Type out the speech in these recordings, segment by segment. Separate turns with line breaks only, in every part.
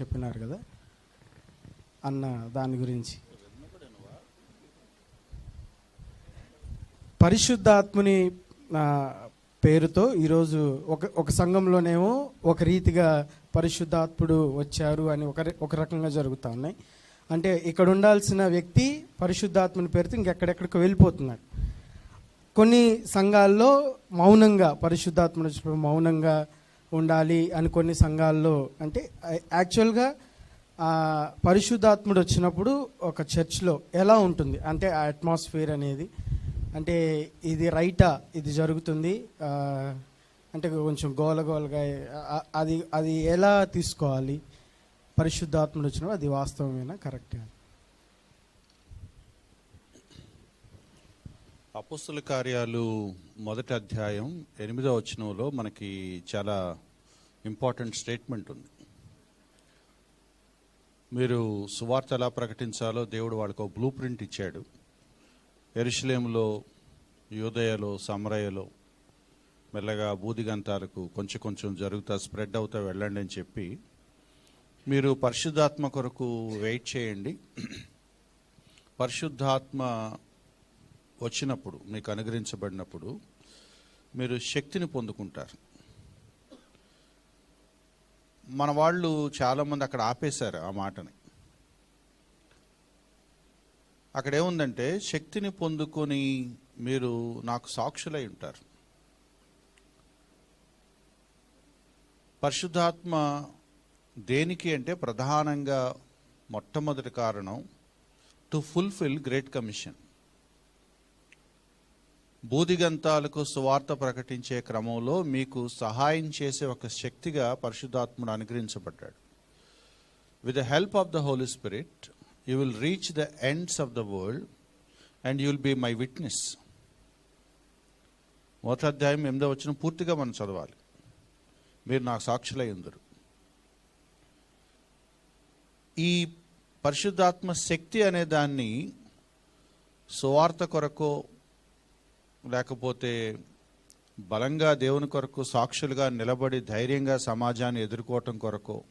చెప్పినారు కదా? అన్న దాని గురించి. పరిశుద్ధాత్ముని పేరుతో ఈరోజు ఒక ఒక సంఘంలోనేమో ఒక రీతిగా పరిశుద్ధాత్ముడు వచ్చారు అని ఒక ఒక రకంగా జరుగుతూ ఉన్నాయి. అంటే ఇక్కడ ఉండాల్సిన వ్యక్తి పరిశుద్ధాత్ముని పేరుతో ఇంకెక్కడెక్కడికి వెళ్ళిపోతున్నాడు. కొన్ని సంఘాల్లో మౌనంగా పరిశుద్ధాత్ముడు మౌనంగా ఉండాలి అని కొన్ని సంఘాల్లో అంటే యాక్చువల్గా పరిశుద్ధాత్ముడు వచ్చినప్పుడు ఒక చర్చ్లో ఎలా ఉంటుంది? అంటే ఆ అట్మాస్ఫియర్ అనేది అంటే ఇది రైటా? ఇది జరుగుతుంది. అంటే కొంచెం గోలగోలగా అది అది ఎలా తీసుకోవాలి? పరిశుద్ధాత్ముడు వచ్చినప్పుడు అది వాస్తవమేనా? కరెక్టే?
అపుస్తుల కార్యాలు మొదటి అధ్యాయం ఎనిమిదో వచనంలో మనకి చాలా ఇంపార్టెంట్ స్టేట్మెంట్ ఉంది. మీరు సువార్త ఎలా ప్రకటించాలో దేవుడు వాళ్ళకు ఒక బ్లూ ప్రింట్ ఇచ్చాడు. ఎరుషలేములో యోదయలో సమరయలో మెల్లగా బూదిగంతాలకు కొంచెం కొంచెం జరుగుతా స్ప్రెడ్ అవుతా వెళ్ళండి అని చెప్పి మీరు పరిశుద్ధాత్మ కొరకు వెయిట్ చేయండి. పరిశుద్ధాత్మ వచ్చినప్పుడు మీకు అనుగ్రహించబడినప్పుడు మీరు శక్తిని పొందుకుంటారు. మన వాళ్ళు చాలామంది అక్కడ ఆపేశారు ఆ మాటని. అక్కడ ఏముందంటే శక్తిని పొందుకొని మీరు నాకు సాక్షులై ఉంటారు. పరిశుద్ధాత్మ దేనికి అంటే ప్రధానంగా మొట్టమొదటి కారణం టు ఫుల్ఫిల్ గ్రేట్ కమిషన్. బూదిగంతాలకు సువార్త ప్రకటించే క్రమంలో మీకు సహాయం చేసే ఒక శక్తిగా పరిశుద్ధాత్ముడు అనుగ్రహించబడ్డాడు. With the help of the holy spirit you will reach the ends of the world and you will be my witness మొదటి అధ్యాయం ఎనిమిదో వచ్చిన పూర్తిగా మనం చదవాలి. మీరు నాకు సాక్షులై ఉందరు. ఈ పరిశుద్ధాత్మ శక్తి అనే దాన్ని సువార్త కొరకో లేకపోతే బలంగా దేవుని కొరకు సాక్షులుగా నిలబడి ధైర్యంగా సమాజాన్ని ఎదుర్కోవటం కొరకు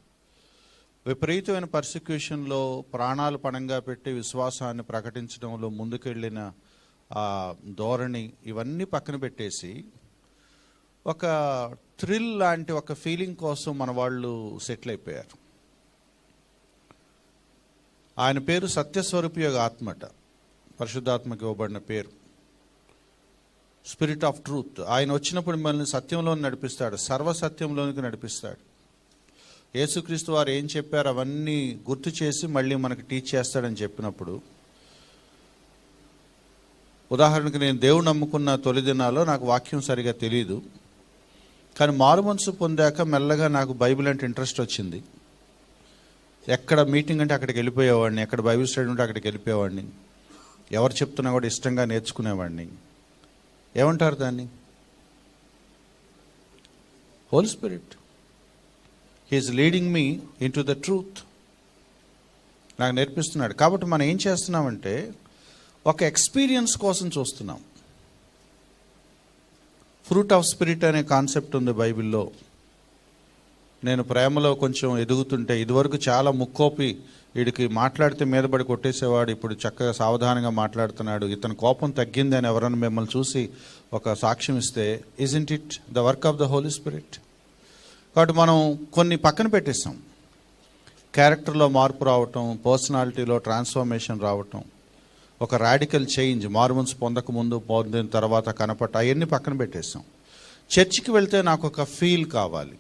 విపరీతమైన పర్సిక్యూషన్లో ప్రాణాలు పణంగా పెట్టి విశ్వాసాన్ని ప్రకటించడంలో ముందుకెళ్ళిన ఆ ధోరణి ఇవన్నీ పక్కన పెట్టేసి ఒక థ్రిల్ లాంటి ఒక ఫీలింగ్ కోసం మన వాళ్ళు సెటిల్ అయిపోయారు. ఆయన పేరు సత్యస్వరూపి యొక్క ఆత్మట పరిశుద్ధాత్మకి ఇవ్వబడిన పేరు. స్పిరిట్ ఆఫ్ ట్రూత్ ఆయన వచ్చినప్పుడు మిమ్మల్ని సత్యంలో నడిపిస్తాడు. సర్వసత్యంలోనికి నడిపిస్తాడు. యేసుక్రీస్తు వారు ఏం చెప్పారు? అవన్నీ గుర్తు చేసి మళ్ళీ మనకు టీచ్ చేస్తాడని చెప్పినప్పుడు ఉదాహరణకు నేను దేవుడు నమ్ముకున్న తొలి దినాల్లో నాకు వాక్యం సరిగా తెలియదు కానీ మారు మనసు పొందాక మెల్లగా నాకు బైబిల్ అంటే ఇంట్రెస్ట్ వచ్చింది. ఎక్కడ మీటింగ్ అంటే అక్కడికి వెళ్ళిపోయేవాడిని ఎక్కడ బైబిల్ స్టడీ ఉంటే అక్కడికి వెళ్ళిపోయేవాడిని. ఎవరు చెప్తున్నా కూడా ఇష్టంగా నేర్చుకునేవాడిని. ఏమంటారు దాన్ని? Holy spirit he is leading me into the truth నాకు నేర్పిస్తున్నాడు. కాబట్టి మనం ఏం చేస్తున్నామంటే ఒక ఎక్స్పీరియన్స్ కోసం చూస్తున్నాం. ఫ్రూట్ ఆఫ్ స్పిరిట్ అనే కాన్సెప్ట్ ఉంది బైబిల్లో. నేను ప్రేమలో కొంచెం ఎదుగుతుంటే ఇదివరకు చాలా ముక్కోపి వీడికి మాట్లాడితే మీద పడి కొట్టేసేవాడు ఇప్పుడు చక్కగా సావధానంగా మాట్లాడుతున్నాడు. ఇతని కోపం తగ్గింది అని ఎవరైనా మిమ్మల్ని చూసి ఒక సాక్ష్యం ఇస్తే isn't it the work of the holy spirit కాబట్టి మనం కొన్ని పక్కన పెట్టేస్తాం క్యారెక్టర్లో మార్పు రావటం పర్సనాలిటీలో ట్రాన్స్ఫర్మేషన్ రావటం ఒక రాడికల్ చేంజ్ మార్మన్స్ పొందక ముందు పొందిన తర్వాత కనపట్ట అవన్నీ పక్కన పెట్టేస్తాం చర్చికి వెళ్తే నాకు ఒక ఫీల్ కావాలి.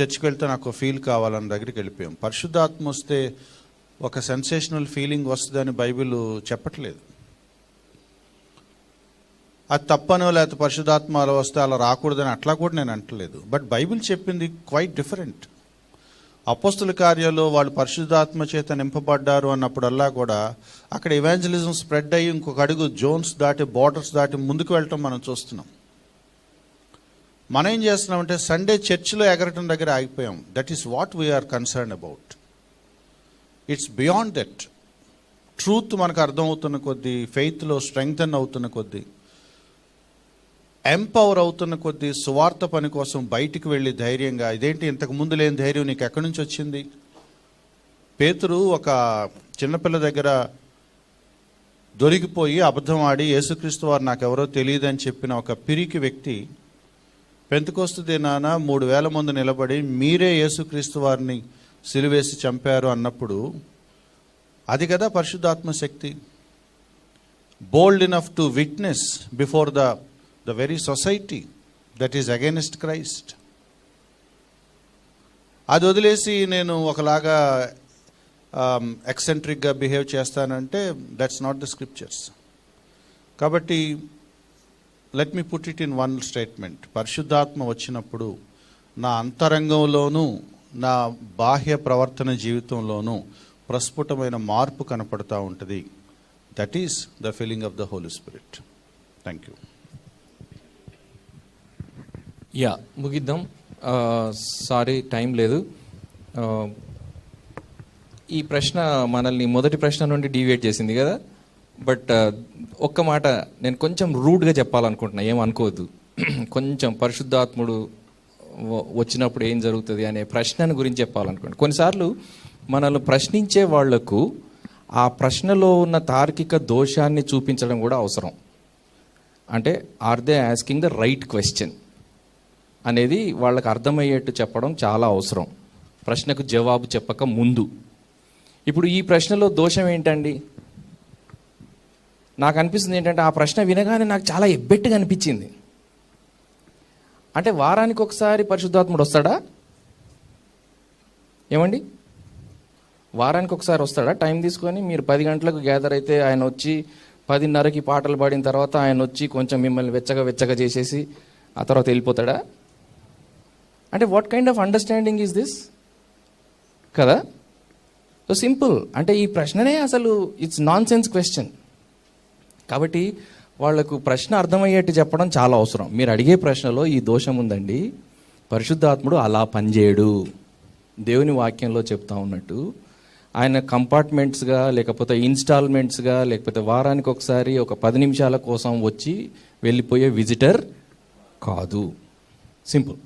చర్చికి వెళ్తే నాకు ఫీల్ కావాలని దగ్గరికి వెళ్ళిపోయాం. పరిశుద్ధాత్మ వస్తే ఒక సెన్సేషనల్ ఫీలింగ్ వస్తుందని బైబిల్ చెప్పట్లేదు. అది తప్పనో లేకపోతే పరిశుధాత్మ అలా వస్తే అలా రాకూడదని అట్లా కూడా నేను అంటలేదు. బట్ బైబిల్ చెప్పింది క్వైట్ డిఫరెంట్ అపోస్తుల కార్యాలు వాళ్ళు పరిశుద్ధాత్మ చేత నింపబడ్డారు అన్నప్పుడల్లా కూడా అక్కడ ఇవాంజలిజం స్ప్రెడ్ అయ్యి ఇంకొక అడుగు జోన్స్ దాటి బార్డర్స్ దాటి ముందుకు వెళ్ళటం మనం చూస్తున్నాం. మనం ఏం చేస్తున్నామంటే సండే చర్చిలో ఎగరటం దగ్గర ఆగిపోయాం. That is what we're concern about it's beyond that truth మనకు అర్థమవుతున్న కొద్దీ ఫెయిత్లో స్ట్రెంగ్తన్ అవుతున్న కొద్దీ ఎంపవర్ అవుతున్న కొద్దీ సువార్త పని కోసం బయటికి వెళ్ళి ధైర్యంగా ఇదేంటి ఇంతకు ముందు లేని ధైర్యం నీకు ఎక్కడి నుంచి వచ్చింది? పేతురు ఒక చిన్నపిల్ల దగ్గర దొరికిపోయి అబద్ధం ఆడి యేసుక్రీస్తు వారు నాకెవరో తెలియదని చెప్పిన ఒక పిరికి వ్యక్తి పెంతకోస్తు దినాన మూడు వేల మంది నిలబడి మీరే యేసుక్రీస్తు వారిని సిలువేసి చంపారు అన్నప్పుడు అది కదా పరిశుద్ధాత్మ శక్తి. Bold enough to witness before the the very society that is against Christ అది వదిలేసి నేను ఒకలాగా um, ఎక్సెంట్రిక్గా బిహేవ్ చేస్తానంటే దట్స్ నాట్ ద స్క్రిప్చర్స్ కాబట్టి let me put it in one statement పరిశుద్ధాత్మ వచ్చినప్పుడు నా అంతరంగంలోనూ నా బాహ్య ప్రవర్తన జీవితంలోనూ ప్రస్ఫుటమైన మార్పు కనపడతా ఉంటుంది. That is the feeling of the holy spirit thank you
yeah ముగిద్దాం. సారీ టైం లేదు. ఈ ప్రశ్న మనల్ని మొదటి ప్రశ్న నుండి డీవియేట్ చేసింది కదా? బట్ ఒక్క మాట నేను కొంచెం రూడ్గా చెప్పాలనుకుంటున్నా ఏం అనుకోవద్దు. కొంచెం పరిశుద్ధాత్ముడు వ- వచ్చినప్పుడు ఏం జరుగుతుంది అనే ప్రశ్నను గురించి చెప్పాలనుకోండి. కొన్నిసార్లు మనల్ని ప్రశ్నించే వాళ్ళకు ఆ ప్రశ్నలో ఉన్న తార్కిక దోషాన్ని చూపించడం కూడా అవసరం. అంటే are they asking the right question అనేది వాళ్ళకి అర్థమయ్యేట్టు చెప్పడం చాలా అవసరం. ప్రశ్నకు జవాబు చెప్పక ముందు. ఇప్పుడు ఈ ప్రశ్నలో దోషం ఏంటండి? నాకు అనిపిస్తుంది ఏంటంటే ఆ ప్రశ్న వినగానే నాకు చాలా ఎబ్బెట్టుగా అనిపించింది. అంటే వారానికి ఒకసారి పరిశుద్ధాత్ముడు వస్తాడా? ఏమండి? వారానికి ఒకసారి వస్తాడా? టైం తీసుకొని మీరు పది గంటలకు గ్యాదర్ అయితే ఆయన వచ్చి పదిన్నరకి పాటలు పాడిన తర్వాత ఆయన వచ్చి కొంచెం మిమ్మల్ని వెచ్చగా వెచ్చగా చేసేసి ఆ తర్వాత వెళ్ళిపోతాడా? అంటే what kind of understanding is this కదా? సో సింపుల్ అంటే ఈ ప్రశ్ననే అసలు ఇట్స్ నాన్ సెన్స్ క్వశ్చన్ కాబట్టి వాళ్ళకు ప్రశ్న అర్థమయ్యేట్టు చెప్పడం చాలా అవసరం. మీరు అడిగే ప్రశ్నలో ఈ దోషం ఉందండి. పరిశుద్ధాత్ముడు అలా పనిచేయడు. దేవుని వాక్యంలో చెప్తా ఉన్నట్టు ఆయన కంపార్ట్మెంట్స్గా లేకపోతే ఇన్స్టాల్మెంట్స్గా లేకపోతే వారానికి ఒకసారి ఒక పది నిమిషాల కోసం వచ్చి వెళ్ళిపోయే విజిటర్ కాదు. సింపుల్.